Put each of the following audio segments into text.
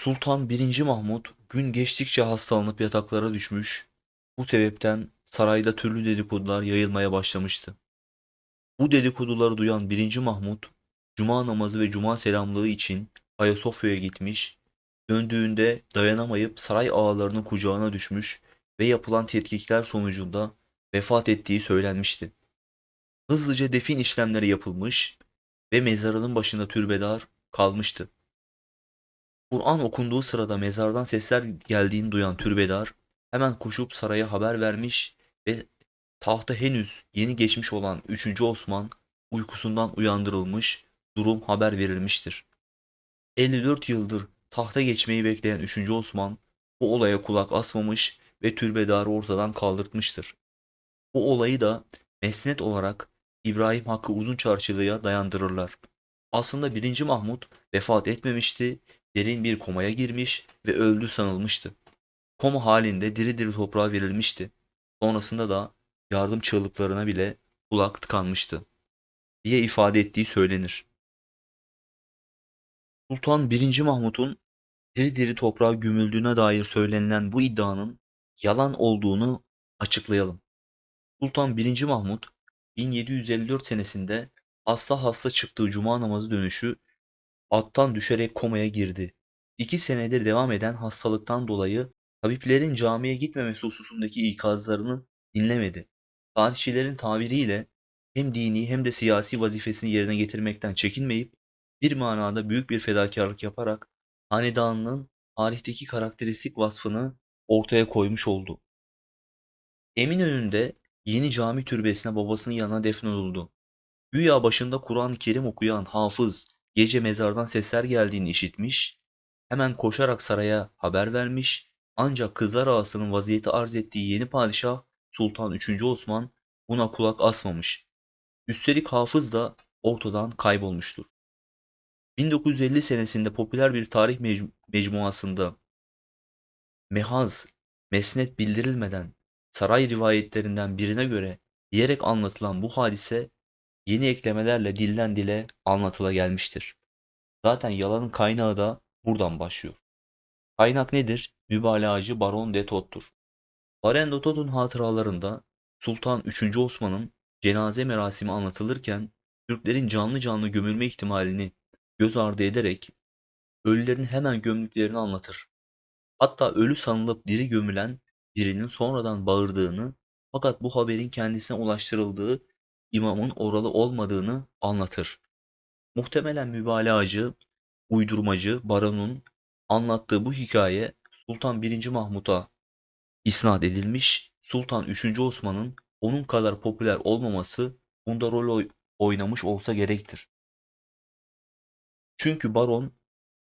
Sultan 1. Mahmut gün geçtikçe hastalanıp yataklara düşmüş, bu sebepten sarayda türlü dedikodular yayılmaya başlamıştı. Bu dedikoduları duyan 1. Mahmut, cuma namazı ve cuma selamlığı için Ayasofya'ya gitmiş, döndüğünde dayanamayıp saray ağalarının kucağına düşmüş ve yapılan tetkikler sonucunda vefat ettiği söylenmişti. Hızlıca defin işlemleri yapılmış ve mezarının başında türbedar kalmıştı. Kur'an okunduğu sırada mezardan sesler geldiğini duyan türbedar hemen koşup saraya haber vermiş ve tahta henüz yeni geçmiş olan 3. Osman uykusundan uyandırılmış, durum haber verilmiştir. 54 yıldır tahta geçmeyi bekleyen 3. Osman bu olaya kulak asmamış ve türbedarı ortadan kaldırtmıştır. Bu olayı da mesnet olarak İbrahim Hakkı Uzunçarşılı'ya dayandırırlar. Aslında 1. Mahmut vefat etmemişti, derin bir komaya girmiş ve öldü sanılmıştı. Koma halinde diri diri toprağa verilmişti. Sonrasında da yardım çığlıklarına bile kulak tıkanmıştı diye ifade ettiği söylenir. Sultan 1. Mahmut'un diri diri toprağa gömüldüğüne dair söylenilen bu iddianın yalan olduğunu açıklayalım. Sultan 1. Mahmut 1754 senesinde hasta hasta çıktığı cuma namazı dönüşü attan düşerek komaya girdi. İki senedir devam eden hastalıktan dolayı tabiplerin camiye gitmemesi hususundaki ikazlarını dinlemedi. Tarihçilerin tabiriyle hem dini hem de siyasi vazifesini yerine getirmekten çekinmeyip bir manada büyük bir fedakarlık yaparak hanedanının tarihteki karakteristik vasfını ortaya koymuş oldu. Eminönü'nde yeni cami türbesine babasının yanına defnolundu. Güya başında Kur'an-ı Kerim okuyan hafız gece mezardan sesler geldiğini işitmiş, hemen koşarak saraya haber vermiş ancak Kızlar Ağası'nın vaziyeti arz ettiği yeni padişah Sultan 3. Osman buna kulak asmamış. Üstelik hafız da ortadan kaybolmuştur. 1950 senesinde popüler bir tarih mec- mecmuasında mehaz, mesnet bildirilmeden saray rivayetlerinden birine göre diyerek anlatılan bu hadise yeni eklemelerle dilden dile anlatıla gelmiştir. Zaten yalanın kaynağı da buradan başlıyor. Kaynak nedir? Mübalağacı Baron de Tot'tur. Baron de Tot'un hatıralarında Sultan 3. Osman'ın cenaze merasimi anlatılırken Türklerin canlı canlı gömülme ihtimalini göz ardı ederek ölülerin hemen gömdüklerini anlatır. Hatta ölü sanılıp diri gömülen birinin sonradan bağırdığını fakat bu haberin kendisine ulaştırıldığı imamın oralı olmadığını anlatır. Muhtemelen mübalağacı, uydurmacı Baron'un anlattığı bu hikaye Sultan 1. Mahmut'a isnat edilmiş, Sultan 3. Osman'ın onun kadar popüler olmaması bunda rol oy- oynamış olsa gerektir. Çünkü Baron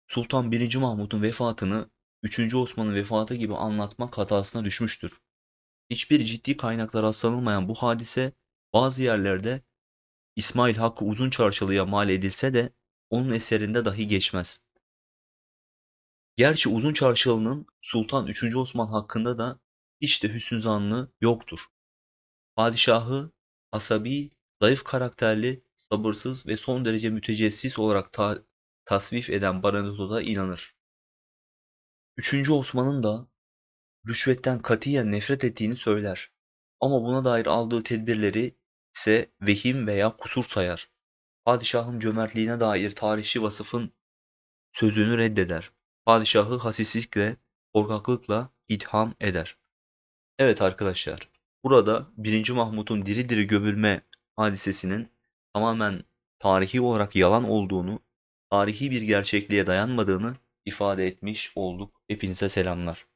Sultan 1. Mahmut'un vefatını 3. Osman'ın vefatı gibi anlatmak hatasına düşmüştür. Hiçbir ciddi kaynaklara rastlanılmayan bu hadise bazı yerlerde İsmail Hakkı Uzunçarşılı'ya mal edilse de onun eserinde dahi geçmez. Gerçi Uzunçarşılı'nın Sultan 3. Osman hakkında da hiç de hüsnü zannı yoktur. Padişahı asabi, zayıf karakterli, sabırsız ve son derece mütecessis olarak ta- tasvip eden Baranoto da inanır. 3. Osman'ın da rüşvetten katiyen nefret ettiğini söyler. Ama buna dair aldığı tedbirleri ise vehim veya kusur sayar. Padişahın cömertliğine dair tarihçi vasıfın sözünü reddeder. Padişahı hasislikle, korkaklıkla itham eder. Evet arkadaşlar, burada 1. Mahmut'un diri diri gömülme hadisesinin tamamen tarihi olarak yalan olduğunu, tarihi bir gerçekliğe dayanmadığını ifade etmiş olduk. Hepinize selamlar.